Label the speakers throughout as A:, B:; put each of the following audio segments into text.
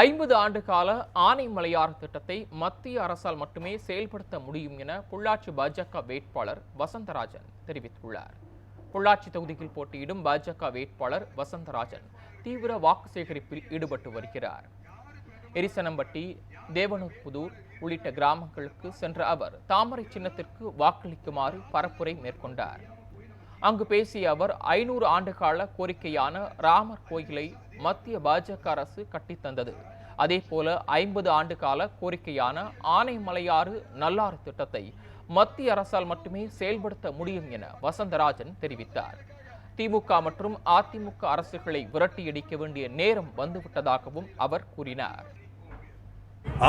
A: ஐம்பது ஆண்டு கால ஆனைமலையார் திட்டத்தை மத்திய அரசால் மட்டுமே செயல்படுத்த முடியும் என பொள்ளாச்சி பாஜக வேட்பாளர் வசந்தராஜன் தெரிவித்துள்ளார். பொள்ளாச்சி தொகுதியில் போட்டியிடும் பாஜக வேட்பாளர் வசந்தராஜன் தீவிர வாக்கு சேகரிப்பில் ஈடுபட்டு வருகிறார். எரிசனம்பட்டி தேவனூர்புதூர் உள்ளிட்ட கிராமங்களுக்கு சென்ற அவர் தாமரை சின்னத்திற்கு வாக்களிக்குமாறு பரப்புரை மேற்கொண்டார். அங்கு பேசிய அவர் ஐநூறு ஆண்டுகால கோரிக்கையான ராமர் கோயிலை மத்திய பாஜக அரசு கட்டித்தந்தது அதே போல ஐம்பது ஆண்டு கால கோரிக்கையான ஆனைமலையாறு நல்லாறு திட்டத்தை மத்திய அரசால் மட்டுமே செயல்படுத்த முடியும் என வசந்தராஜன் தெரிவித்தார். திமுக மற்றும் அதிமுக அரசுகளை விரட்டியடிக்க வேண்டிய நேரம் வந்துவிட்டதாகவும் அவர் கூறினார்.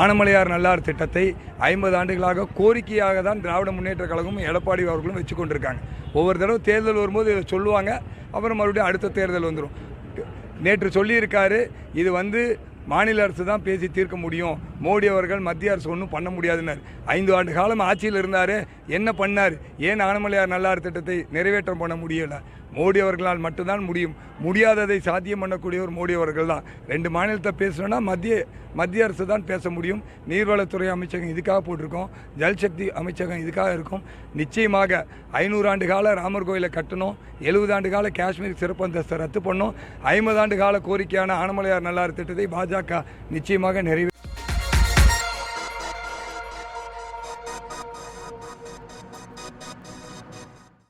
B: ஆனமலையார் நல்லார் திட்டத்தை ஐம்பது ஆண்டுகளாக கோரிக்கையாக தான் திராவிட முன்னேற்ற கழகமும் எடப்பாடி அவர்களும் வச்சு கொண்டிருக்காங்க. ஒவ்வொரு தடவை தேர்தல் வரும்போது இதை சொல்லுவாங்க. அப்புறம் மறுபடியும் அடுத்த தேர்தல் வந்துடும் நேற்று சொல்லியிருக்காரு இது வந்து மாநில அரசு தான் பேசி தீர்க்க முடியும். மோடி அவர்கள் மத்திய அரசு ஒன்றும் பண்ண முடியாதுன்னார். ஐந்து ஆண்டு காலம் ஆட்சியில் இருந்தார். என்ன பண்ணார்? ஏன் ஆனமலையார் நல்லார் திட்டத்தை நிறைவேற்றம் பண்ண முடியலை? மோடி அவர்களால் மட்டும்தான் முடியும். முடியாததை சாத்தியம் பண்ணக்கூடியவர் மோடி அவர்கள் தான். ரெண்டு மாநிலத்தை பேசணும்னா மத்திய மத்திய அரசு தான் பேச முடியும். நீர்வளத்துறை அமைச்சகம் இதுக்காக போட்டிருக்கோம். ஜல்சக்தி அமைச்சகம் இதுக்காக இருக்கும். நிச்சயமாக ஐநூறு ஆண்டு கால ராமர் கோயிலை கட்டணும். எழுபது ஆண்டு கால காஷ்மீர் சிறப்பு அந்தஸ்தை ரத்து பண்ணணும். ஐம்பது ஆண்டு கால கோரிக்கையான ஆனமலையார் நல்லார் திட்டத்தை பாஜக நிச்சயமாக நிறைவே